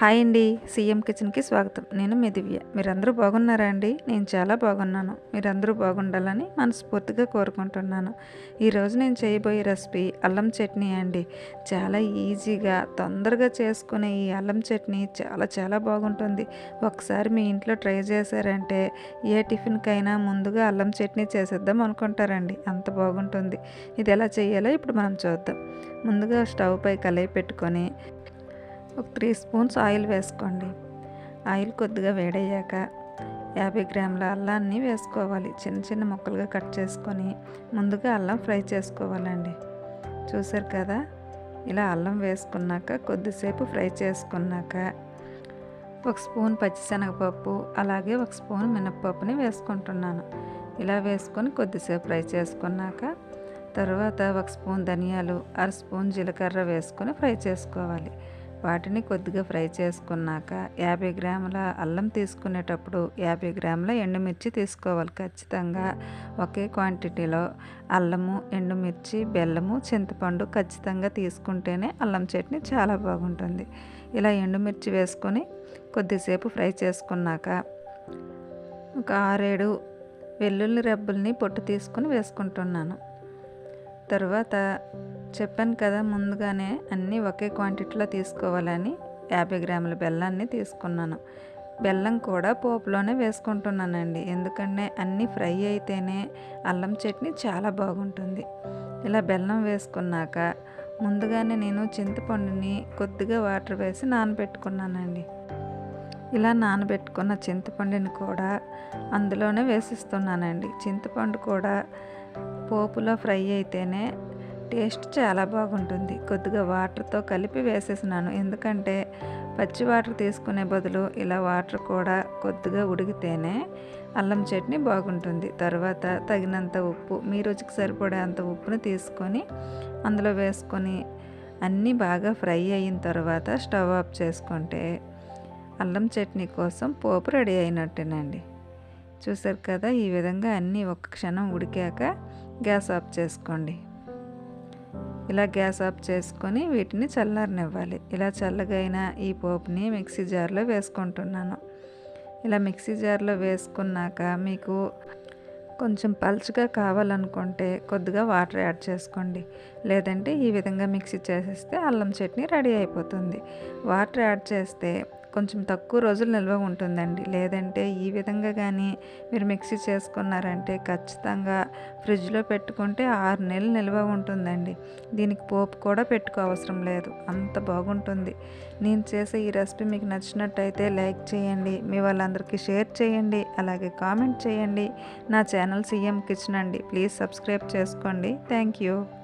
Hi అండి CM కిచెన్కి స్వాగతం. నేను మీ దివ్య. మీరందరూ బాగున్నారా అండి? నేను చాలా బాగున్నాను. మీరందరూ బాగుండాలని మనస్ఫూర్తిగా కోరుకుంటున్నాను. ఈరోజు నేను చేయబోయే రెసిపీ అల్లం చట్నీ అండి. చాలా ఈజీగా తొందరగా చేసుకునే ఈ అల్లం చట్నీ చాలా చాలా బాగుంటుంది. ఒకసారి మీ ఇంట్లో ట్రై చేశారంటే ఏ టిఫిన్కైనా ముందుగా అల్లం చట్నీ చేసేద్దాం అనుకుంటారండి. అంత బాగుంటుంది. ఇది ఎలా చేయాలో ఇప్పుడు మనం చూద్దాం. ముందుగా స్టవ్ పై కలయి పెట్టుకొని ఒక త్రీ స్పూన్స్ ఆయిల్ వేసుకోండి. ఆయిల్ కొద్దిగా వేడయ్యాక యాభై గ్రాముల అల్లాన్ని వేసుకోవాలి. చిన్న చిన్న ముక్కలుగా కట్ చేసుకొని ముందుగా అల్లం ఫ్రై చేసుకోవాలండి. చూసారు కదా? ఇలా అల్లం వేసుకున్నాక కొద్దిసేపు ఫ్రై చేసుకున్నాక ఒక స్పూన్ పచ్చిశనగపప్పు అలాగే ఒక స్పూన్ మినప్పప్పుని వేసుకుంటున్నాను. ఇలా వేసుకొని కొద్దిసేపు ఫ్రై చేసుకున్నాక తర్వాత ఒక స్పూన్ ధనియాలు అర స్పూన్ జీలకర్ర వేసుకొని ఫ్రై చేసుకోవాలి. వాటిని కొద్దిగా ఫ్రై చేసుకున్నాక యాభై గ్రాముల అల్లం తీసుకునేటప్పుడు యాభై గ్రాముల ఎండుమిర్చి తీసుకోవాలి. ఖచ్చితంగా ఒకే క్వాంటిటీలో అల్లము ఎండుమిర్చి బెల్లము చింతపండు ఖచ్చితంగా తీసుకుంటేనే అల్లం చట్నీ చాలా బాగుంటుంది. ఇలా ఎండుమిర్చి వేసుకొని కొద్దిసేపు ఫ్రై చేసుకున్నాక ఒక ఆరేడు వెల్లుల్లి రెబ్బల్ని పొట్టు తీసుకొని వేసుకుంటున్నాను. తర్వాత చెప్పాను కదా ముందుగానే అన్నీ ఒకే క్వాంటిటీలో తీసుకోవాలని యాభై గ్రాముల బెల్లాన్ని తీసుకున్నాను. బెల్లం కూడా పోపులోనే వేసుకుంటున్నానండి. ఎందుకంటే అన్నీ ఫ్రై అయితేనే అల్లం చట్నీ చాలా బాగుంటుంది. ఇలా బెల్లం వేసుకున్నాక ముందుగానే నేను చింతపండుని కొద్దిగా వాటర్ వేసి నానబెట్టుకున్నానండి. ఇలా నానబెట్టుకున్న చింతపండుని కూడా అందులోనే వేసిస్తున్నానండి. చింతపండు కూడా పోపులో ఫ్రై అయితేనే టేస్ట్ చాలా బాగుంటుంది. కొద్దిగా వాటర్తో కలిపి వేసేసినాను. ఎందుకంటే పచ్చి వాటర్ తీసుకునే బదులు ఇలా వాటర్ కూడా కొద్దిగా ఉడికితేనే అల్లం చట్నీ బాగుంటుంది. తర్వాత తగినంత ఉప్పు మీ రుచికి సరిపడేంత ఉప్పును తీసుకొని అందులో వేసుకొని అన్నీ బాగా ఫ్రై అయిన తర్వాత స్టవ్ ఆఫ్ చేసుకుంటే అల్లం చట్నీ కోసం పోపు రెడీ అయినట్టేనండి. చూసారు కదా ఈ విధంగా అన్నీ ఒక క్షణం ఉడికాక గ్యాస్ ఆఫ్ చేసుకోండి. ఇలా గ్యాస్ ఆఫ్ చేసుకొని వీటిని చల్లారనివ్వాలి. ఇలా చల్లగైన ఈ పోపుని మిక్సీ జార్లో వేసుకుంటున్నాను. ఇలా మిక్సీ జార్లో వేసుకున్నాక మీకు కొంచెం పల్చగా కావాలనుకుంటే కొద్దిగా వాటర్ యాడ్ చేసుకోండి. లేదంటే ఈ విధంగా మిక్సీ చేసేస్తే అల్లం చట్నీ రెడీ అయిపోతుంది. వాటర్ యాడ్ చేస్తే కొంచెం తక్కువ రోజులు నిల్వ ఉంటుందండి. లేదంటే ఈ విధంగా కానీ మీరు మిక్సీ చేసుకున్నారంటే ఖచ్చితంగా ఫ్రిడ్జ్లో పెట్టుకుంటే ఆరు నెలలు నిల్వ ఉంటుందండి. దీనికి పోపు కూడా పెట్టుకో అవసరం లేదు. అంత బాగుంటుంది. నేను చేసే ఈ రెసిపీ మీకు నచ్చినట్టయితే లైక్ చేయండి. మీ వాళ్ళందరికీ షేర్ చేయండి. అలాగే కామెంట్ చేయండి. నా ఛానల్ సీఎం కిచెన్ అండి. ప్లీజ్ సబ్స్క్రైబ్ చేసుకోండి. Thank you